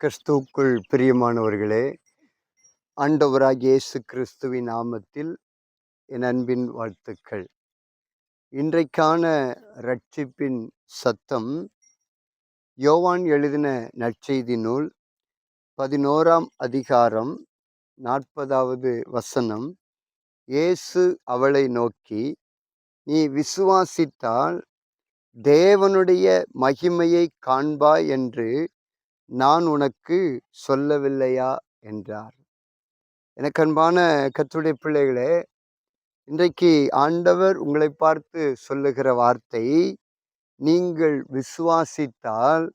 கிறிஸ்துவுக்குள் பிரியமானவர்களே ஆண்டவராக இயேசு கிறிஸ்துவின் நாமத்தில் என் அன்பின் வாழ்த்துக்கள். இன்றைக்கான ரட்சிப்பின் சத்தம் யோவான் எழுதின நற்செய்தி நூல் பதினோராம் அதிகாரம் நாற்பதாவது வசனம். இயேசு அவளை நோக்கி நீ விசுவாசித்தால் தேவனுடைய மகிமையை காண்பாய் என்று நான் உனக்கு சொல்லவில்லையா? என்றார். எனக்கு அன்பான கத்துடைய பிள்ளைகளே இன்றைக்கு ஆண்டவர் உங்களை பார்த்து சொல்லுகிற வார்த்தை நீங்கள் விசுவாசித்தால்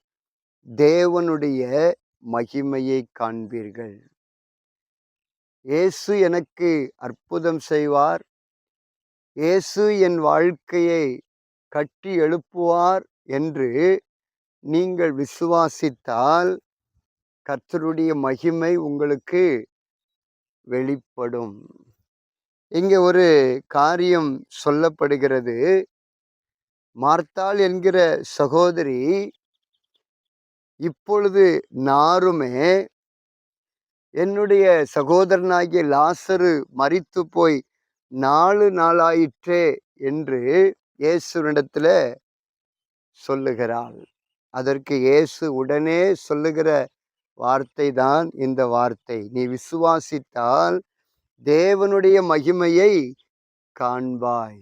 தேவனுடைய மகிமையை காண்பீர்கள். இயேசு எனக்கு அற்புதம் செய்வார். இயேசு என் வாழ்க்கையை கட்டி எழுப்புவார் என்று நீங்கள் விசுவாசித்தால் கர்த்தருடைய மகிமை உங்களுக்கு வெளிப்படும். இங்கே ஒரு காரியம் சொல்லப்படுகிறது. மார்த்தாள் என்கிற சகோதரி இப்பொழுது நாருமே என்னுடைய சகோதரனாகிய லாசரு மறித்து போய் நாலு நாளாயிற்றே என்று இயேசுனிடத்தில் சொல்லுகிறாள். அதற்கு இயேசு உடனே சொல்லுகிற வார்த்தை தான் இந்த வார்த்தை. நீ விசுவாசித்தால் தேவனுடைய மகிமையை காண்பாய்.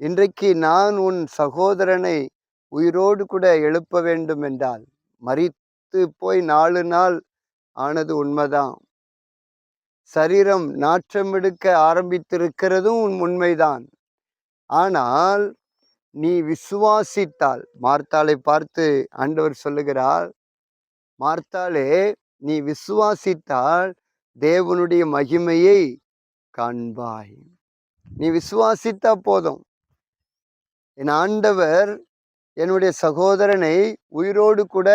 இன்றைக்கு நான் உன் சகோதரனை உயிரோடு கூட எழுப்ப வேண்டும் என்றால் மறித்து போய் நாலு நாள் ஆனது உண்மைதான். சரீரம் நாற்றம் எடுக்க ஆரம்பித்திருக்கிறதும் உன் உண்மைதான். ஆனால் நீ விசுவாசித்தால் மார்த்தாளை பார்த்து ஆண்டவர் சொல்லுகிறார் மார்த்தாளே நீ விசுவாசித்தால் தேவனுடைய மகிமையை காண்பாய். நீ விசுவாசித்தா போதும். என் ஆண்டவர் என்னுடைய சகோதரனை உயிரோடு கூட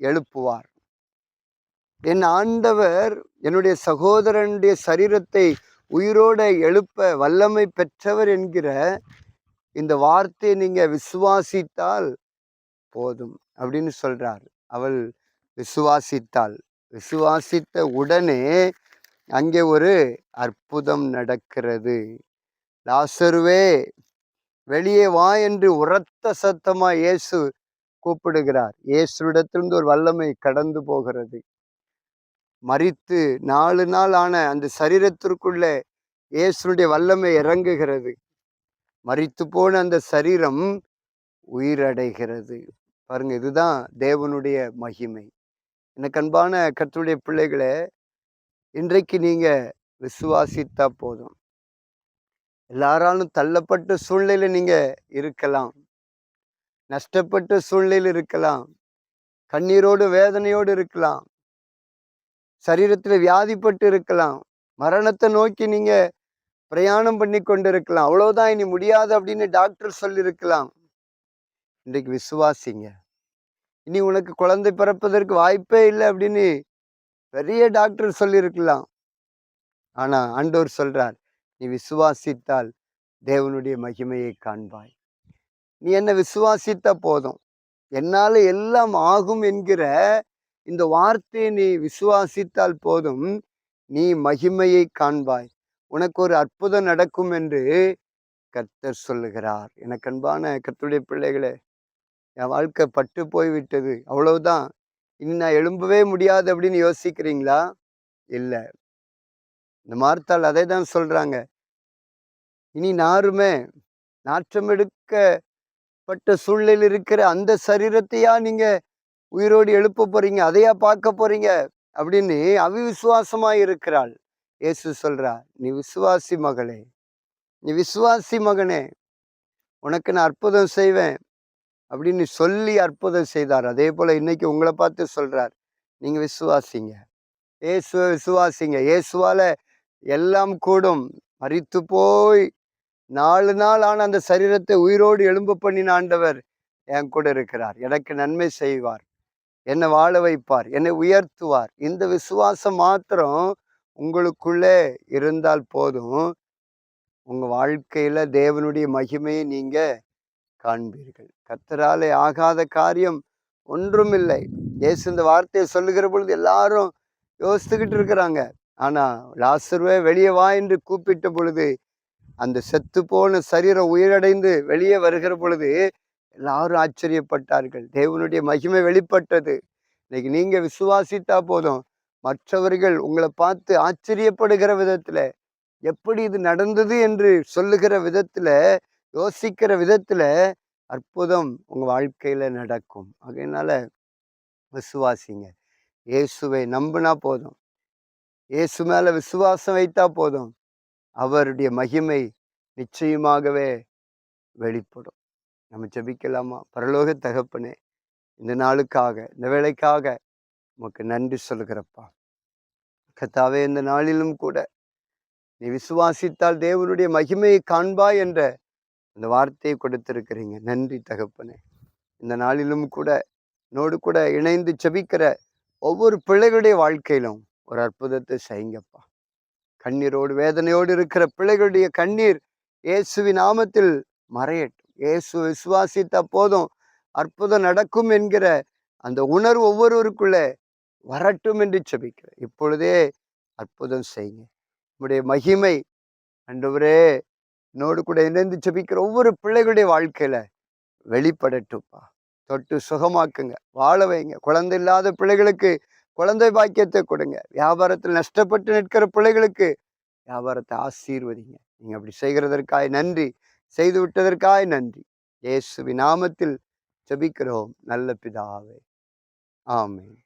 எழுப்புவார். என் ஆண்டவர் என்னுடைய சகோதரனுடைய சரீரத்தை உயிரோட எழுப்ப வல்லமை பெற்றவர் என்கிற இந்த வார்த்தையை நீங்கள் விசுவாசித்தால் போதும் அப்படின்னு சொல்கிறார் அவள் விசுவாசித்தாள். விசுவாசித்த உடனே அங்கே ஒரு அற்புதம் நடக்கிறது. லாசருவே வெளியே வா என்று உரத்த சத்தமாக இயேசு கூப்பிடுகிறார். இயேசுடத்திலிருந்து ஒரு வல்லமை கடந்து போகிறது. மறித்து நாலு நாள் ஆன அந்த சரீரத்திற்குள்ளே இயேசுடைய வல்லமை இறங்குகிறது. மறித்து போன அந்த சரீரம் உயிரடைகிறது. பாருங்க இதுதான் தேவனுடைய மகிமை. எனக்கு அன்பான கற்றுடைய பிள்ளைகளை இன்றைக்கு நீங்க விசுவாசித்தா போதும். எல்லாராலும் தள்ளப்பட்ட சூழ்நிலையில நீங்க இருக்கலாம். நஷ்டப்பட்ட சூழ்நிலையில் இருக்கலாம். கண்ணீரோடு வேதனையோடு இருக்கலாம். சரீரத்தில் வியாதிப்பட்டு இருக்கலாம். மரணத்தை நோக்கி நீங்க பிரயாணம் பண்ணி கொண்டிருக்கலாம். அவ்வளவுதான் இனி முடியாது அப்படின்னு டாக்டர் சொல்லியிருக்கலாம். இன்றைக்கு விசுவாசிங்க. இனி உனக்கு குழந்தை பிறப்பதற்கு வாய்ப்பே இல்லை அப்படின்னு பெரிய டாக்டர் சொல்லியிருக்கலாம். ஆனால் ஆண்டோர் சொல்றார் நீ விசுவாசித்தால் தேவனுடைய மகிமையை காண்பாய். நீ என்ன விசுவாசித்த போதும். என்னால் எல்லாம் ஆகும் என்கிற இந்த வார்த்தையை நீ விசுவாசித்தால் போதும் நீ மகிமையை காண்பாய். உனக்கு ஒரு அற்புதம் நடக்கும் என்று கர்த்தர் சொல்லுகிறார். எனக்கு அன்பான கர்த்தருடைய பிள்ளைகளே என் வாழ்க்கை பட்டு போய்விட்டது. அவ்வளவுதான். இனி நான் எழும்பவே முடியாது அப்படின்னு யோசிக்கிறீங்களா? இல்லை. இந்த மார்த்தால் அதை தான் சொல்கிறாங்க இனி நாருமே நாற்றம் எடுக்கப்பட்ட சூழ்நிலையில் இருக்கிற அந்த சரீரத்தையா நீங்கள் உயிரோடு எழுப்ப போகிறீங்க அதையா பார்க்க போகிறீங்க அப்படின்னு அவிவிசுவாசமாக இருக்கிறாள். இயேசு சொல்கிறா நீ விசுவாசி மகளே நீ விசுவாசி மகனே உனக்கு நான் அற்புதம் செய்வேன் அப்படின்னு சொல்லி அற்புதம் செய்தார். அதே போல் இன்னைக்கு உங்களை பார்த்து சொல்கிறார் நீங்கள் விசுவாசிங்க இயேசுவ விசுவாசிங்க இயேசுவால் எல்லாம் கூடும். மறித்து போய் நாலு நாள் ஆன அந்த சரீரத்தை உயிரோடு எலும்பு பண்ணின ஆண்டவர் என் கூட இருக்கிறார். எனக்கு நன்மை செய்வார் என்னை வாழ வைப்பார் என்னை உயர்த்துவார். இந்த விசுவாசம் மாத்திரம் உங்களுக்குள்ளே இருந்தால் போதும். உங்கள் வாழ்க்கையில் தேவனுடைய மகிமையை நீங்கள் காண்பீர்கள். கத்தராலே ஆகாத காரியம் ஒன்றும் இல்லை இயேசு இந்த வார்த்தையை சொல்லுகிற பொழுது எல்லாரும் யோசித்துக்கிட்டு இருக்கிறாங்க. ஆனால் லாசர்வே வெளியே வா என்று கூப்பிட்ட பொழுது அந்த செத்து போன சரீரம் உயிரடைந்து வெளியே வருகிற பொழுது எல்லாரும் ஆச்சரியப்பட்டார்கள். தேவனுடைய மகிமை வெளிப்பட்டது. இன்னைக்கு நீங்கள் விசுவாசித்தா போதும். மற்றவர்கள் உங்களை பார்த்து ஆச்சரியப்படுகிற விதத்துல எப்படி இது நடந்தது என்று சொல்லுகிற விதத்துல யோசிக்கிற விதத்துல அற்புதம் உங்க வாழ்க்கையில நடக்கும். அதனால விசுவாசிங்க. இயேசுவை நம்பினா போதும். இயேசு மேல விசுவாசம் வைத்தா போதும். அவருடைய மகிமை நிச்சயமாகவே வெளிப்படும். நம்ம ஜெபிக்கலாமா? பரலோக தகப்பனே இந்த நாளுக்காக இந்த வேலைக்காக உமக்கு நன்றி சொல்லுகிறப்பா. கத்தாவே இந்த நாளிலும் கூட நீ விசுவாசித்தால் தேவனுடைய மகிமையை காண்பாய் என்ற அந்த வார்த்தையை கொடுத்திருக்கிறீங்க. நன்றி தகப்பனே. இந்த நாளிலும் கூட நோடு கூட இணைந்து செபிக்கிற ஒவ்வொரு பிள்ளைகளுடைய வாழ்க்கையிலும் ஒரு அற்புதத்தை செய்யுங்கப்பா. கண்ணீரோடு வேதனையோடு இருக்கிற பிள்ளைகளுடைய கண்ணீர் இயேசுவின் நாமத்தில் மறையட்டும். இயேசு விசுவாசித்த போதும் அற்புதம் நடக்கும் என்கிற அந்த உணர்வு ஒவ்வொருவருக்குள்ளே வரட்டும் என்று செபிக்கிறேன். இப்பொழுதே அற்புதம் செய்யுங்க. உங்களுடைய மகிமை அண்டவரே என்னோடு கூட இணைந்து செபிக்கிற ஒவ்வொரு பிள்ளைகளுடைய வாழ்க்கையில வெளிப்படட்டும்ப்பா. தொட்டு சுகமாக்குங்க. வாழ வைங்க. குழந்தை இல்லாத பிள்ளைகளுக்கு குழந்தை பாக்கியத்தை கொடுங்க. வியாபாரத்தில் நஷ்டப்பட்டு நிற்கிற பிள்ளைகளுக்கு வியாபாரத்தை ஆசீர்வதிங்க. நீங்க அப்படி செய்கிறதற்காய் நன்றி. செய்து விட்டதற்காய் நன்றி. இயேசுவின் நாமத்தில் ஜெபிக்கிறோம் நல்ல பிதாவே. ஆமேன்.